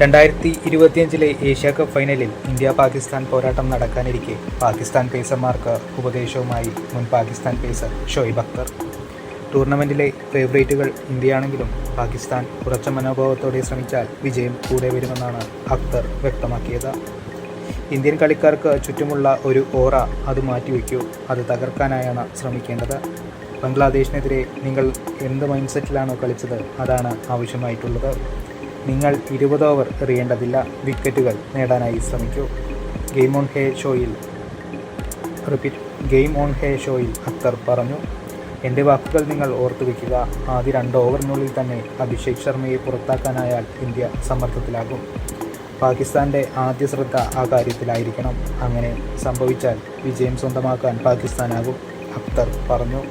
രണ്ടായിരത്തി ഇരുപത്തിയഞ്ചിലെ Asia cup ഫൈനലിൽ ഇന്ത്യ പാകിസ്ഥാൻ പോരാട്ടം നടക്കാനിരിക്കെ പാകിസ്ഥാൻ പേസർമാർക്ക് ഉപദേശവുമായി മുൻ പാകിസ്ഥാൻ പേസർ ഷോയിബ് അക്തർ. ടൂർണമെന്റിലെ ഫേവറേറ്റുകൾ ഇന്ത്യയാണെങ്കിലും പാകിസ്ഥാൻ ഉറച്ച മനോഭാവത്തോടെ ശ്രമിച്ചാൽ വിജയം കൂടെ വരുമെന്നാണ് അക്തർ വ്യക്തമാക്കിയത്. ഇന്ത്യൻ കളിക്കാർക്ക് ചുറ്റുമുള്ള ഒരു ഓറ അത് മാറ്റിവെക്കൂ അത് തകർക്കാനായാണ് ശ്രമിക്കേണ്ടത്. ബംഗ്ലാദേശിനെതിരെ നിങ്ങൾ എന്ത് മൈൻഡ് സെറ്റിലാണോ കളിച്ചത് അതാണ് ആവശ്യമായിട്ടുള്ളത്. നിങ്ങൾ ഇരുപത് ഓവർ എറിയേണ്ടതില്ല. വിക്കറ്റുകൾ നേടാനായി ശ്രമിക്കൂ. ഗെയിം ഓൺ ഹേ ഷോയിൽ റിപ്പീറ്റ് ഗെയിം ഓൺ ഹേ ഷോയിൽ അക്തർ പറഞ്ഞു. എന്റെ വാക്കുകൾ നിങ്ങൾ ഓർത്തു വയ്ക്കുക ആദ്യ രണ്ട് ഓവറിനുള്ളിൽ തന്നെ അഭിഷേക് ശർമ്മയെ പുറത്താക്കാനായാൽ ഇന്ത്യ സമ്മർദ്ദത്തിലാകും. പാകിസ്ഥാന്റെ ആദ്യ ശ്രദ്ധ ആ കാര്യത്തിലായിരിക്കണം. അങ്ങനെ സംഭവിച്ചാൽ വിജയം സ്വന്തമാക്കാൻ പാകിസ്ഥാനാകും അക്തർ പറഞ്ഞു.